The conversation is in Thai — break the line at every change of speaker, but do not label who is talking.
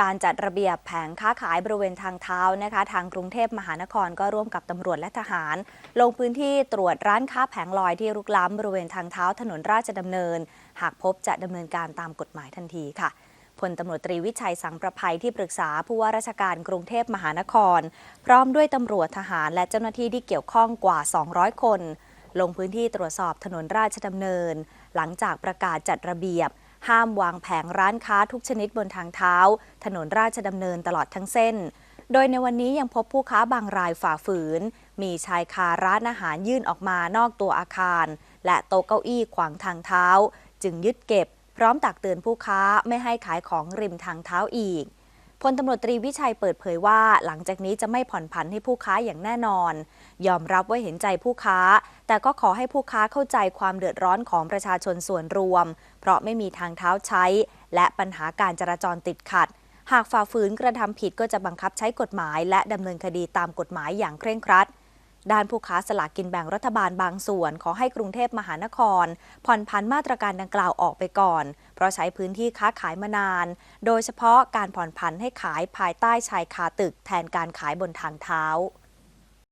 การจัดระเบียบแผงค้าขายบริเวณทางเท้านะคะ ทางกรุงเทพมหานครก็ร่วมกับตำรวจและทหาร ลงพื้นที่ตรวจร้านค้าแผงลอยที่รุกล้ำบริเวณทางเท้าถนนราชดำเนิน หากพบจะดำเนินการตามกฎหมายทันทีค่ะพลตำรวจตรีวิชัยสังประภัยที่ปรึกษาผู้ว่าราชการกรุงเทพมหานคร พร้อมด้วยตำรวจทหารและเจ้าหน้าที่ที่เกี่ยวข้องกว่า 200 คน ลงพื้นที่ตรวจสอบถนนราชดำเนิน หลังจากประกาศจัดระเบียบ ห้ามวางแผงร้านค้าทุกชนิดบนทางเท้า ถนนราชดำเนินตลอดทั้งเส้น โดยในวันนี้ยังพบผู้ค้าบางรายฝ่าฝืน มีชายคาร้านอาหารยื่นออกมานอกตัวอาคาร และโต๊ะเก้าอี้ขวางทางเท้า จึงยึดเก็บ พร้อมตักเตือนผู้ค้าไม่ให้ขายของริมทางเท้าอีก พลตำรวจตรีวิชัยเปิดเผยว่า หลังจากนี้จะไม่ผ่อนผันให้ผู้ค้าอย่างแน่นอน ยอมรับว่าเห็นใจผู้ค้า แต่ก็ขอให้ผู้ค้าเข้าใจความเดือดร้อนของประชาชนส่วนรวม เพราะไม่มีทางเท้าใช้ และปัญหาการจราจรติดขัด หากฝ่าฝืนกระทำผิดก็จะบังคับใช้กฎหมาย และดำเนินคดีตามกฎหมายอย่างเคร่งครัด ด้านผู้ค้าสลากกินแบ่งรัฐบาลบางส่วน ขอให้กรุงเทพมหานคร ผ่อนผันมาตรการดังกล่าวออกไปก่อน เพราะใช้พื้นที่ค้าขายมานาน โดยเฉพาะการผ่อนผันให้ขายภายใต้ชายคาตึกแทนการขายบนทางเท้า